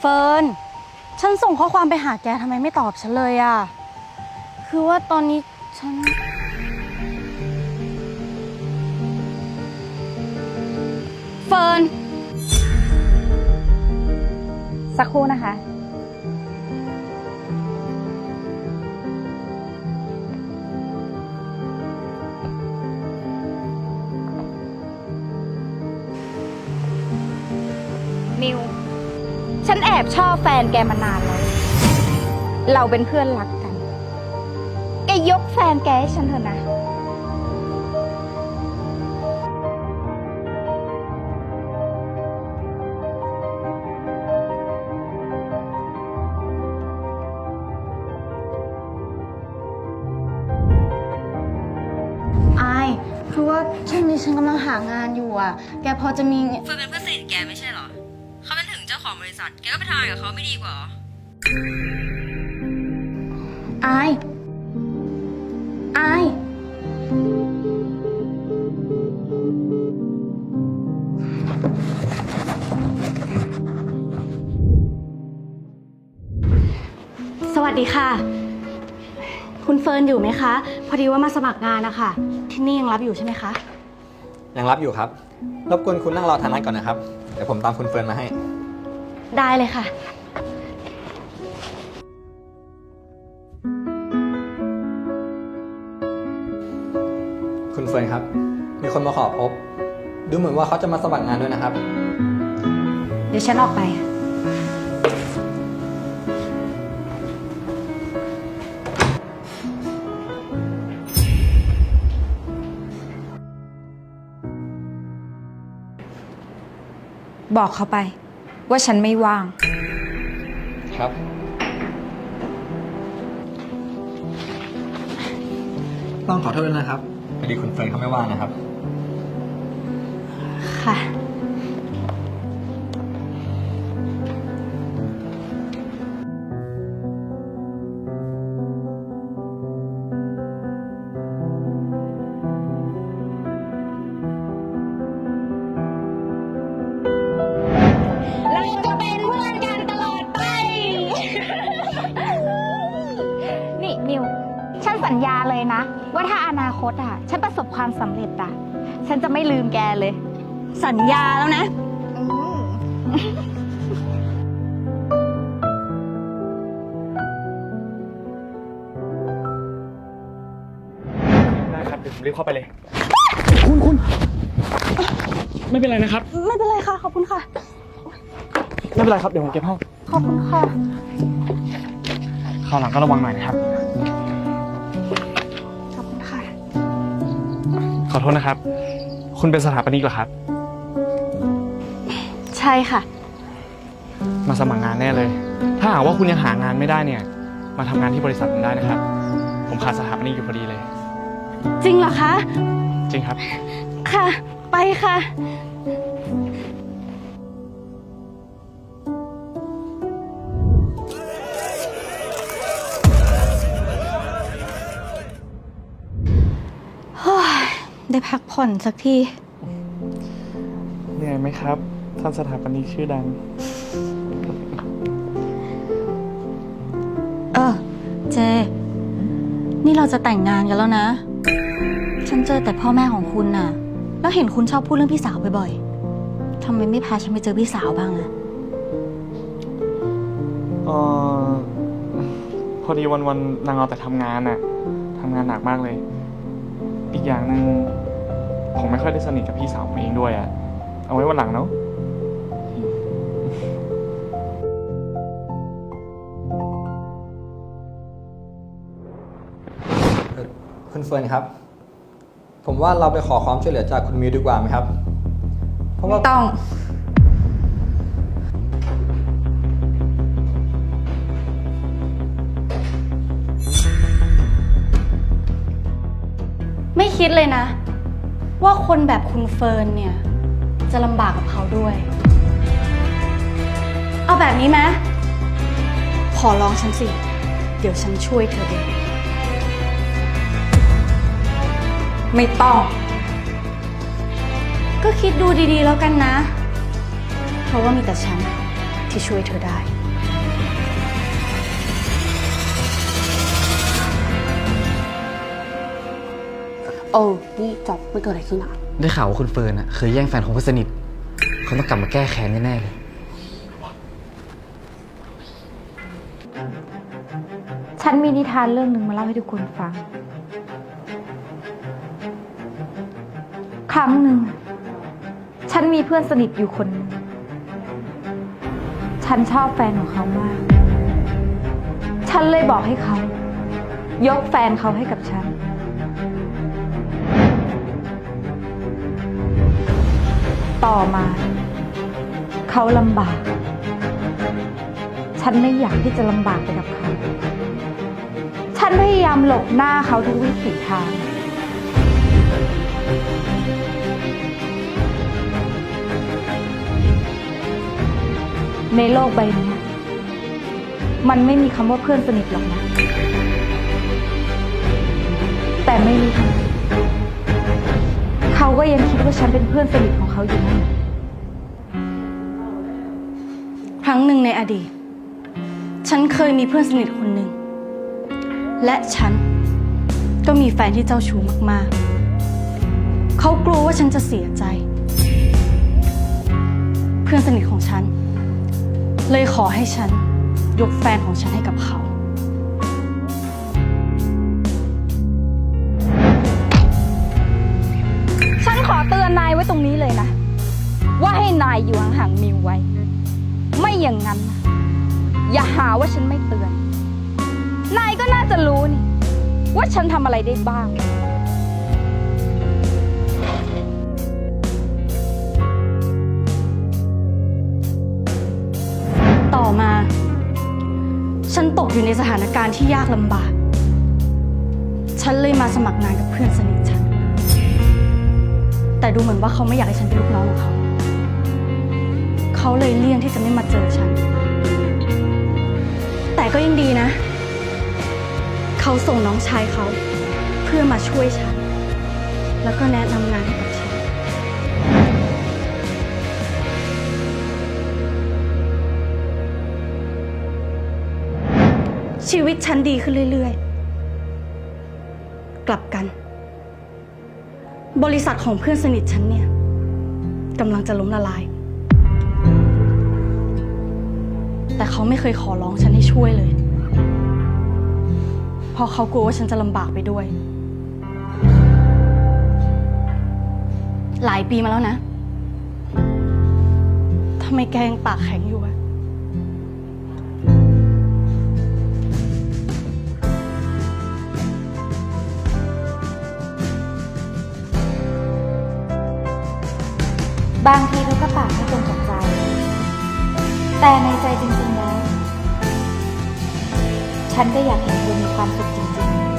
เฟิร์น ฉันส่งข้อความไปหาแกทำไมไม่ตอบฉันเลยอะคือว่าตอนนี้ฉัน เฟิร์น สักครู่นะคะ แอบชอบแฟนแกมานานแล้ว เราเป็นเพื่อนรักกัน แกยกแฟนแกให้ฉันเถอะนะ อายคือว่าช่วงนี้ฉันกำลังหางานอยู่อะ แกพอจะมี เฟิร์นเป็นเพื่อนสนิทแกไม่ใช่เหรอเขาเป็นถึงเจ้าของบริษัท แกก็ไปทำงานกับเขาไม่ดีกว่าเหรออาย อาย สวัสดีค่ะ คุณเฟิร์นอยู่ไหมคะ พอดีว่ามาสมัครงานนะคะ ที่นี่ยังรับอยู่ใช่ไหมคะ ยังรับอยู่ครับ รบกวนคุณนั่งรอทานนั้นก่อนนะครับ เดี๋ยวผมตามคุณเฟิร์นมาให้ ได้เลยค่ะ คุณเฟิร์นครับ มีคนมาขอพบ ดูเหมือนว่าเขาจะมาสมัครงานด้วยนะครับ เดี๋ยวฉันออกไป บอกเขาไป ว่าฉันไม่ว่าง ครับ ต้องขอโทษด้วยนะครับพอดีคุณเฟิร์นเขาไม่ว่างนะครับ ค่ะ ว่าถ้าอนาคตอะ ฉันประสบความสำเร็จอะ ฉันจะไม่ลืมแกเลย สัญญาแล้วนะ ได้ครับเดี๋ยวผมรีบเข้าไปเลย คุณคุณไม่เป็นไรนะครับ ไม่เป็นไรค่ะ ขอบคุณค่ะ ไม่เป็นไรครับ เดี๋ยวผมเก็บให้ขอบคุณค่ะคราวหลังก็ระวังหน่อยนะครับ ขอโทษนะครับ คุณเป็นสถาปนิกเหรอครับ ใช่ค่ะ มาสมัครงานแน่เลย ถ้าหากว่าคุณยังหางานไม่ได้เนี่ย มาทำงานที่บริษัทผมได้นะครับ ผมขาดสถาปนิกอยู่พอดีเลย จริงเหรอคะ จริงครับ ค่ะ ไปค่ะ ได้พักผ่อนสักที เหนื่อยไหมครับ ท่านสถาปนิกชื่อดัง เออ เจ นี่เราจะแต่งงานกันแล้วนะ ฉันเจอแต่พ่อแม่ของคุณน่ะ แล้วเห็นคุณชอบพูดเรื่องพี่สาวบ่อยๆทำไมไม่พาฉันไปเจอพี่สาวบ้างอะเออพอดีวันๆนางเอาแต่ทำงานน่ะทำงานหนักมากเลย อีกอย่างหนึ่ง ผมไม่ค่อยได้สนิทกับพี่สาวผมเองด้วยอะเอาไว้วันหลังเนาะคุณเฟิร์นครับ ผมว่าเราไปขอความช่วยเหลือจากคุณมิวดีกว่าไหมครับ เพราะว่าต้อง ไม่คิดเลยนะ ว่าคนแบบคุณเฟิร์นเนี่ย จะลำบากกับเขาด้วย เอาแบบนี้ไหมขอลองฉันสิ เดี๋ยวฉันช่วยเธอเอง ไม่ต้อง ก็คิดดูดีๆแล้วกันนะ เพราะว่ามีแต่ฉันที่ช่วยเธอได้ เออ นี่จอบไม่เกิดอะไรขึ้นอะ ได้ข่าวว่าคุณเฟิร์นอะเคยแย่งแฟนของเพื่อนสนิทเขาต้องกลับมาแก้แค้นแน่ๆเลย ฉันมีนิทานเรื่องหนึ่งมาเล่าให้ทุกคนฟัง ครั้งหนึ่ง ฉันมีเพื่อนสนิทอยู่คนหนึ่งฉันชอบแฟนของเขามาก ฉันเลยบอกให้เขา ยกแฟนเขาให้กับฉัน ต่อมา เขาลำบาก ฉันไม่อยากที่จะลำบากไปกับเขา ฉันพยายามหลบหน้าเขาทุกวิถีทาง ในโลกใบนี้มันไม่มีคำว่าเพื่อนสนิทหรอกนะ แต่ไม่มีทำ มเขายังคิดว่าฉันเป็นเพื่อนสนิทของเขาอยู่นั่นครั้งหนึ่งในอดีต ฉันเคยมีเพื่อนสนิทคนหนึ่ง และฉันก็มีแฟนที่เจ้าชู้มากๆ เขากลัวว่าฉันจะเสียใจ เพื่อนสนิทของฉัน เลยขอให้ฉันยกแฟนของฉันให้กับเขา อยู่ห่างๆมิวไว้ ไม่อย่างนั้นนะอย่าหาว่าฉันไม่เตือน นายก็น่าจะรู้นี่ ว่าฉันทำอะไรได้บ้าง ต่อมา ฉันตกอยู่ในสถานการณ์ที่ยากลำบาก ฉันเลยมาสมัครงานกับเพื่อนสนิทฉัน แต่ดูเหมือนว่าเขาไม่อยากให้ฉันเป็นลูกน้องของเขา เขาเลยเลี่ยงที่จะไม่มาเจอฉัน แต่ก็ยังดีนะ เขาส่งน้องชายเขาเพื่อมาช่วยฉัน แล้วก็แนะนำงานให้กับฉัน ชีวิตฉันดีขึ้นเรื่อยๆ กลับกัน บริษัทของเพื่อนสนิทฉันเนี่ยกำลังจะล้มละลาย แต่เขาไม่เคยขอร้องฉันให้ช่วยเลย เพราะเขากลัวว่าฉันจะลำบากไปด้วย หลายปีมาแล้วนะทำไมแกยังปากแข็งอยู่อะบางทีเราก็ปากไม่ตรงกับใจ แต่ในใจจริง ฉันก็อยากเห็นเธอมีความสุขจริง ๆ